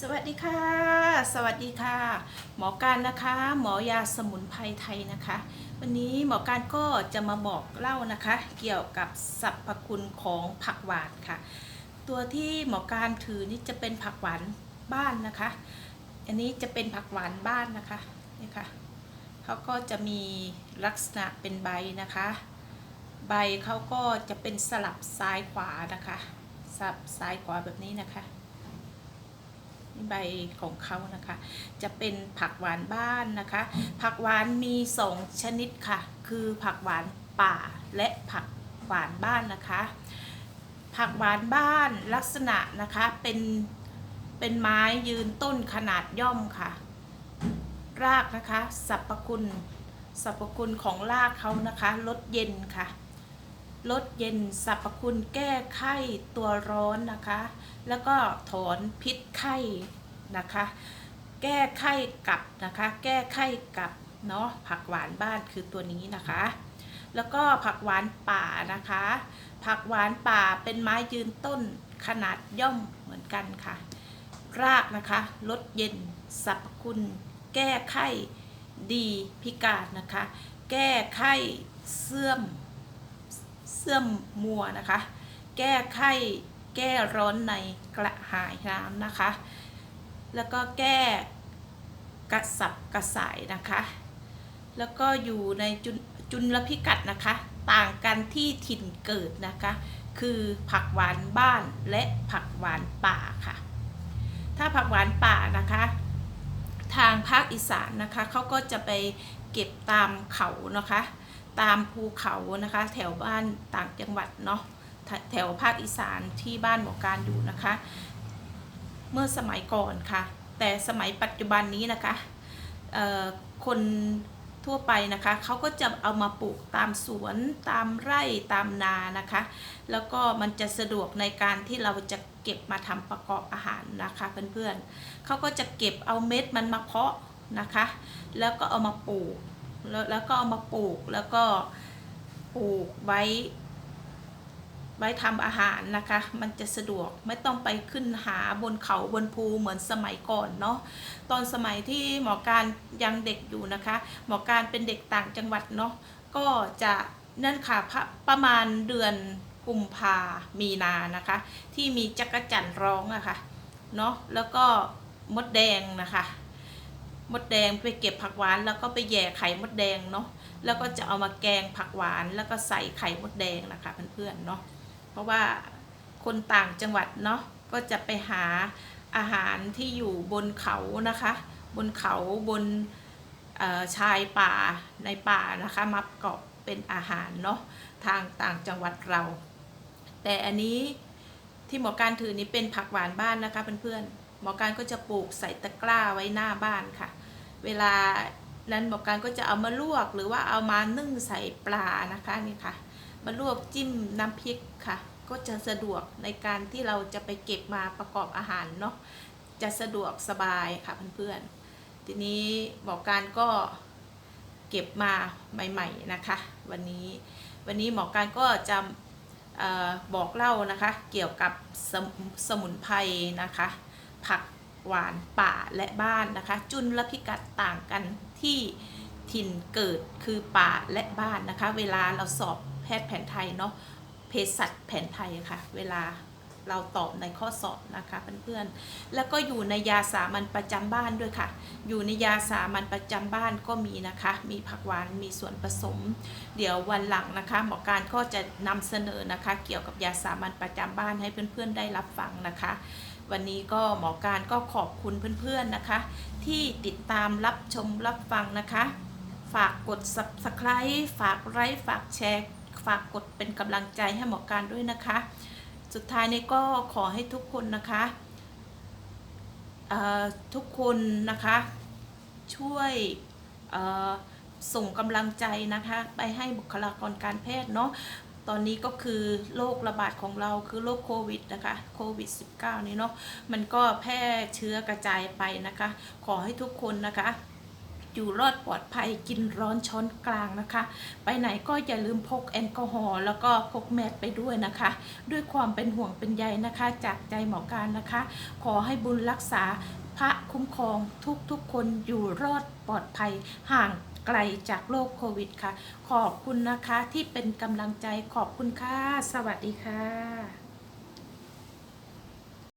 สวัสดีค่ะ สวัสดีค่ะ หมอการนะคะ หมอยาสมุนไพรไทยนะคะ วันนี้หมอการก็จะมาบอกเล่านะคะ เกี่ยวกับสรรพคุณของผักหวานค่ะ ตัวที่หมอการถือนี่จะเป็นผักหวานบ้านนะคะ อันนี้จะเป็นผักหวานบ้านนะคะนี่ค่ะเขาก็จะมีลักษณะเป็นใบนะคะ ใบเขาก็จะเป็นสลับซ้ายขวานะคะ สลับซ้ายขวาแบบนี้นะคะ ใบของเขานะคะ จะเป็นผักหวานบ้านนะคะ ผักหวานมีสองชนิดค่ะ คือผักหวานป่าและผักหวานบ้านนะคะ ผักหวานบ้านลักษณะนะคะเป็นเป็นไม้ยืนต้นขนาดย่อมค่ะ รากนะคะสรรพคุณสรรพคุณของรากเขานะคะลดเย็นค่ะลดเย็นสรรพคุณแก้ไข้ตัวร้อนนะคะ แล้วก็ถอนพิษไข้ นะคะ แก้ไข้กับนะคะ แก้ไข้กับเนาะผักหวานบ้านคือตัวนี้นะคะ แล้วก็ผักหวานป่านะคะ ผักหวานป่าเป็นไม้ยืนต้นขนาดย่อมเหมือนกันค่ะ รากนะคะลดเย็นสรรพคุณ แก้ไข้ดีพิการนะคะ แก้ไข้เสื่อมเสื่อมมัวนะคะ แก้ไข้แก้ร้อนในกระหายน้ำนะคะ แล้วก็แก้กระสับกระส่ายนะคะ แล้วก็อยู่ในจุลจุลพิกัดนะคะ ต่างกันที่ถิ่นเกิดนะคะ คือผักหวานบ้านและผักหวานป่าค่ะ ถ้าผักหวานป่านะคะ ทางภาคอีสานนะคะเขาก็จะไปเก็บตามเขานะคะ ตามภูเขานะคะ แถวบ้านต่างจังหวัดเนาะแถแถวภาคอีสานที่บ้านหมอการอยู่นะคะ เมื่อสมัยก่อนค่ะ แต่สมัยปัจจุบันนี้นะคะคนทั่วไปนะคะเขาก็จะเอามาปลูกตามสวนตามไร่ตามนานะคะ แล้วก็มันจะสะดวกในการที่เราจะเก็บมาทำประกอบอาหารนะคะเพื่อนๆเขาก็จะเก็บเอาเม็ดมันมาเพาะนะคะ แล้วก็เอามาปลูกแล้วแล้วก็เอามาปลูกแล้วก็ปลูกไว้ ไว้ทำอาหารนะคะ มันจะสะดวกไม่ต้องไปขึ้นหาบนเขาบนภูเหมือนสมัยก่อนเนาะตอนสมัยที่หมอการยังเด็กอยู่นะคะ หมอการเป็นเด็กต่างจังหวัดเนาะก็จะนั่นค่ะพระประมาณเดือนกุมภามีนานะคะ ที่มีจักรจั่นร้องอะค่ะเนาะแล้วก็มดแดงนะคะ มดแดงไปเก็บผักหวาน แล้วก็ไปแย่ไข่มดแดงเนาะแล้วก็จะเอามาแกงผักหวาน แล้วก็ใส่ไข่มดแดงนะคะเพื่อนๆเนาะ เพราะว่าคนต่างจังหวัดเนาะก็จะไปหาอาหารที่อยู่บนเขานะคะ บนเขาบนชายป่าในป่านะคะมาประกอบเป็นอาหารเนาะทางต่างจังหวัดเรา แต่อันนี้ที่หมอการถือนี้เป็นผักหวานบ้านนะคะเพื่อนๆหมอการก็จะปลูกใส่ตะกร้าไว้หน้าบ้านค่ะ เวลานั้นหมอการก็จะเอามาลวกหรือว่าเอามานึ่งใส่ปลานะคะนี่ค่ะ มาลวกจิ้มน้ำพริกค่ะ ก็จะสะดวกในการที่เราจะไปเก็บมาประกอบอาหารเนาะจะสะดวกสบายค่ะเพื่อนๆ ทีนี้หมอการก็เก็บมาใหม่ ๆนะคะ วันนี้วันนี้หมอการก็จะออบอกเล่านะคะ เกี่ยวกับสมสมุนไพรนะคะ ผักหวานป่าและบ้านนะคะ จุลพิกัดต่างกันที่ถิ่นเกิดคือป่าและบ้านนะคะ เวลาเราสอบแพทย์แผนไทยเนาะเภสัชแผนไทยค่ะ เวลาเราตอบในข้อสอบนะคะเพื่อนๆ แล้วก็อยู่ในยาสามัญประจำบ้านด้วยค่ะ อยู่ในยาสามัญประจำบ้านก็มีนะคะ มีผักหวาน มีส่วนผสม เดี๋ยววันหลังนะคะ หมอการก็จะนำเสนอนะคะ เกี่ยวกับยาสามัญประจำบ้านให้เพื่อนๆ ได้รับฟังนะคะ วันนี้ก็หมอการก็ขอบคุณเพื่อนๆนะคะ ที่ติดตามรับชมรับฟังนะคะ ฝากกด subscribe ฝากไลค์ ฝากแชร์ ฝากกดเป็นกำลังใจให้หมอการด้วยนะคะ สุดท้ายนี้ก็ขอให้ทุกคนนะคะทุกคนนะคะ ช่วยส่งกำลังใจนะคะ ไปให้บุคลากรการแพทย์เนาะตอนนี้ก็คือโรคระบาดของเราคือโรคโควิดนะคะโควิด -19 นี้เนาะมันก็แพร่เชื้อกระจายไปนะคะ ขอให้ทุกคนนะคะ อยู่รอดปลอดภัยกินร้อนช้อนกลางนะคะ ไปไหนก็อย่าลืมพกแอลกอฮอล์แล้วก็พกแมสไปด้วยนะคะ ด้วยความเป็นห่วงเป็นใยนะคะ จากใจหมอการนะคะ ขอให้บุญรักษาพระคุ้มครองทุกๆคนอยู่รอดปลอดภัยห่างไกลจากโรคโควิดค่ะ ขอบคุณนะคะที่เป็นกำลังใจขอบคุณค่ะ สวัสดีค่ะ